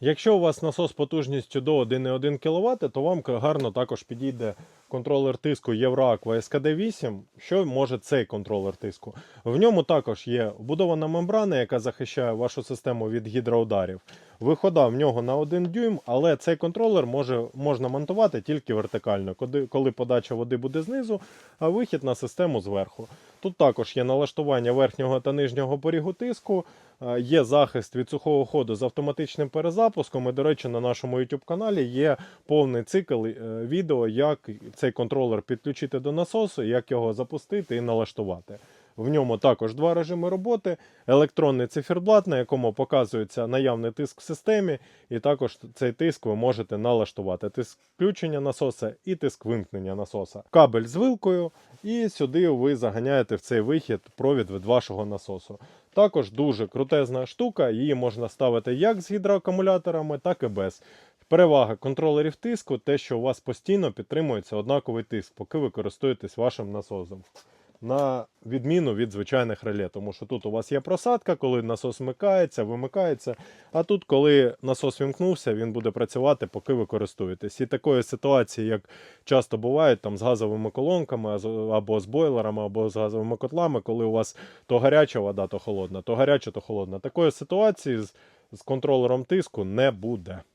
Якщо у вас насос потужністю до 1,1 кВт, то вам гарно також підійде контролер тиску Євроаква SKD8. Що може цей контролер тиску? В ньому також є вбудована мембрана, яка захищає вашу систему від гідроударів. Вихода в нього на 1 дюйм, але цей контролер може, можна монтувати тільки вертикально, коли подача води буде знизу, а вихід на систему зверху. Тут також є налаштування верхнього та нижнього порігу тиску, е, є захист від сухого ходу з автоматичним перезапуском. І, до речі, на нашому YouTube каналі є повний цикл е, відео, як цей контролер підключити до насосу, як його запустити і налаштувати. В ньому також два режими роботи: електронний циферблат, на якому показується наявний тиск в системі, і також цей тиск ви можете налаштувати. Тиск включення насоса і тиск вимкнення насоса. Кабель з вилкою, і сюди ви заганяєте в цей вихід провід від вашого насосу. Також дуже крутезна штука, її можна ставити як з гідроакумуляторами, так і без. Перевага контролерів тиску те, що у вас постійно підтримується однаковий тиск, поки ви користуєтесь вашим насосом. На відміну від звичайних реле, тому що тут у вас є просадка, коли насос вмикається, вимикається. А тут, коли насос вімкнувся, він буде працювати, поки ви користуєтесь. І такої ситуації, як часто буває там з газовими колонками або з бойлерами, або з газовими котлами, коли у вас то гаряча вода, то холодна, то гаряча, то холодна. Такої ситуації з, з контролером тиску не буде.